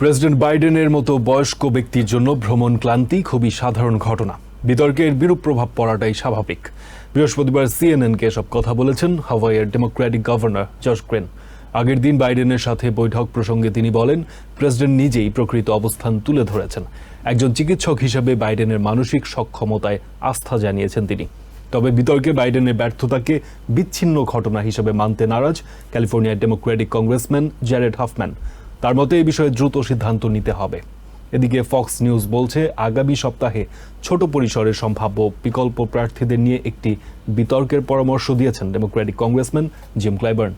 President বাইডেনের মতো বয়স্ক ব্যক্তির জন্য ভ্রমণ ক্লান্তি খুবই সাধারণ ঘটনা। বিতর্কের বিরূপ প্রভাব পড়াটাই স্বাভাবিক। বৃহস্পতিবার সিএনএনকে এসব কথা বলেছেন হাওয়াইয়ের ডেমোক্রেটিক গভর্নর জর্জ ক্রেন। আগের দিন বাইডেনের সাথে বৈঠক প্রসঙ্গে তিনি বলেন, প্রেসিডেন্ট নিজেই প্রকৃত অবস্থান তুলে ধরেছেন। একজন চিকিৎসক হিসেবে বাইডেনের মানসিক সক্ষমতায় আস্থা জানিয়েছেন তিনি। তবে বিতর্কে বাইডেনের ব্যর্থতাকে বিচ্ছিন্ন ঘটনা হিসেবে মানতে নারাজ ক্যালিফোর্নিয়ার ডেমোক্রেটিক কংগ্রেসম্যান জ্যারেড হাফম্যান। তার মতে এই বিষয়ে দ্রুত সিদ্ধান্ত নিতে হবে। এদিকে ফক্স নিউজ বলছে, আগামী সপ্তাহে ছোট পরিসরে সম্ভাব্য বিকল্প প্রার্থীদের নিয়ে একটি বিতর্কের পরামর্শ দিয়েছেন ডেমোক্রেটিক কংগ্রেসম্যান জিম ক্লাইবার্ন।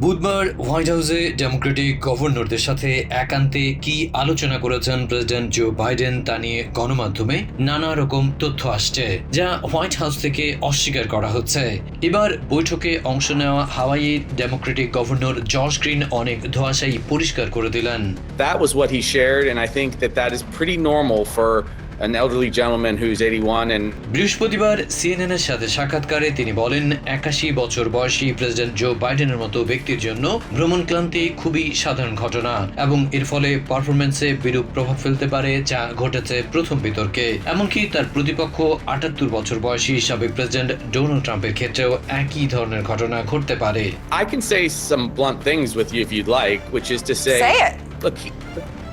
বুধবার হোয়াইট হাউসে ডেমোক্রেটিক গভর্নরদের সাথে একান্তে কি আলোচনা করেছেন প্রেসিডেন্ট জো বাইডেন তা নিয়ে গণমাধ্যমে নানা রকম তথ্য আসছে যা হোয়াইট হাউস থেকে অস্বীকার করা হচ্ছে। এবার বৈঠকে অংশ নেওয়া Hawaii Democratic governor George Green অনেক ধোয়াশাই পরিষ্কার করে দিলেন। That was what he shared, and I think that that is pretty normal for an elderly gentleman who's 81 and বৃহস্পতিবার সিএনএন এর সাথে সাক্ষাৎকারে তিনি বলেন একাশি বছর বয়সী প্রেসিডেন্ট জো বাইডেনের মতো ব্যক্তির জন্য ভ্রমণ ক্লান্তি খুবই সাধারণ ঘটনা এবং এর ফলে পারফরমেন্সে বিরূপ প্রভাব ফেলতে পারে যা ঘটেছে প্রথম বিতর্কে এমনকি তার প্রতিপক্ষ আটাত্তর বছর বয়সী সাবেক প্রেসিডেন্ট ডোনাল্ড ট্রাম্পের ক্ষেত্রেও একই ধরনের ঘটনা ঘটতে পারে I can say some blunt things with you if you'd like, which is to say, Say it. Look, he,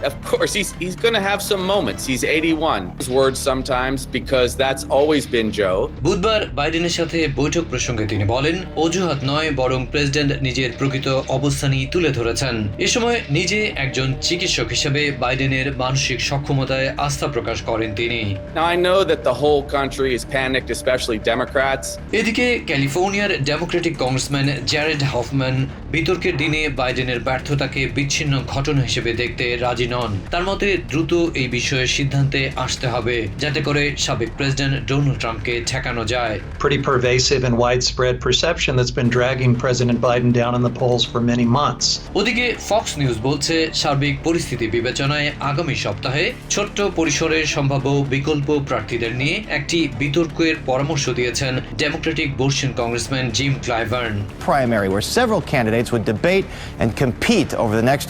of course, he's he's going to have some moments. He's 81. His words sometimes because that's always been Joe. বুধবার বাইডেনের সাথে বৈঠক প্রসঙ্গে তিনি বলেন অজুহাত নয় বরং প্রেসিডেন্ট নিজের প্রকৃত অবস্থানই তুলে ধরেছেন এ সময় নিজে একজন চিকিৎসক হিসেবে বাইডেনের মানসিক সক্ষমতায় আস্থা প্রকাশ করেন তিনি Now I know that the whole country is panicked, especially Democrats. এদিকে ক্যালিফোর্নিয়ার ডেমোক্রেটিক কংগ্রেসম্যান জ্যারেড হফম্যান বিতর্কের দিনে বাইডেনের ব্যর্থতাকে বিচ্ছিন্ন ঘটনা হিসেবে দেখতে রাজি নন তার মতে দ্রুত এই বিষয়ে সিদ্ধান্তে আসতে হবে যাতে করে সাবেক প্রেসিডেন্ট ডোনাল্ড ট্রাম্পকে ঠেকানো যায় pretty pervasive and widespread perception that's been dragging President Biden down in the polls for many months. ওদিকে ফক্স নিউজ বলছে সার্বিক পরিস্থিতি বিবেচনায় আগামী সপ্তাহে ছোট্ট পরিসরে সম্ভাব্য বিকল্প প্রার্থীদের নিয়ে একটি বিতর্কের পরামর্শ দিয়েছেন ডেমোক্রেটিক বর্ষিয়ান congressman Jim Clyburn primary where several candidates would debate and compete over the next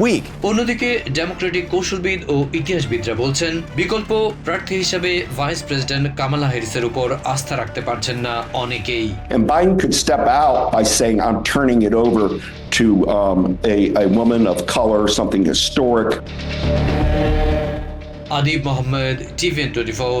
week. অন্যদিকে ডেমোক্রেটিক কৌশলবিদ ও ইতিহাসবিদরা বলছেন বিকল্প প্রার্থী হিসেবে ভাইস প্রেসিডেন্ট কামালা হ্যারিসের উপর আস্থা রাখতে পারছেন না অনেকেই And Biden could step out by saying, I'm turning it over to um, a, a woman of color, something historic. Adib Mohammad TVN twenty four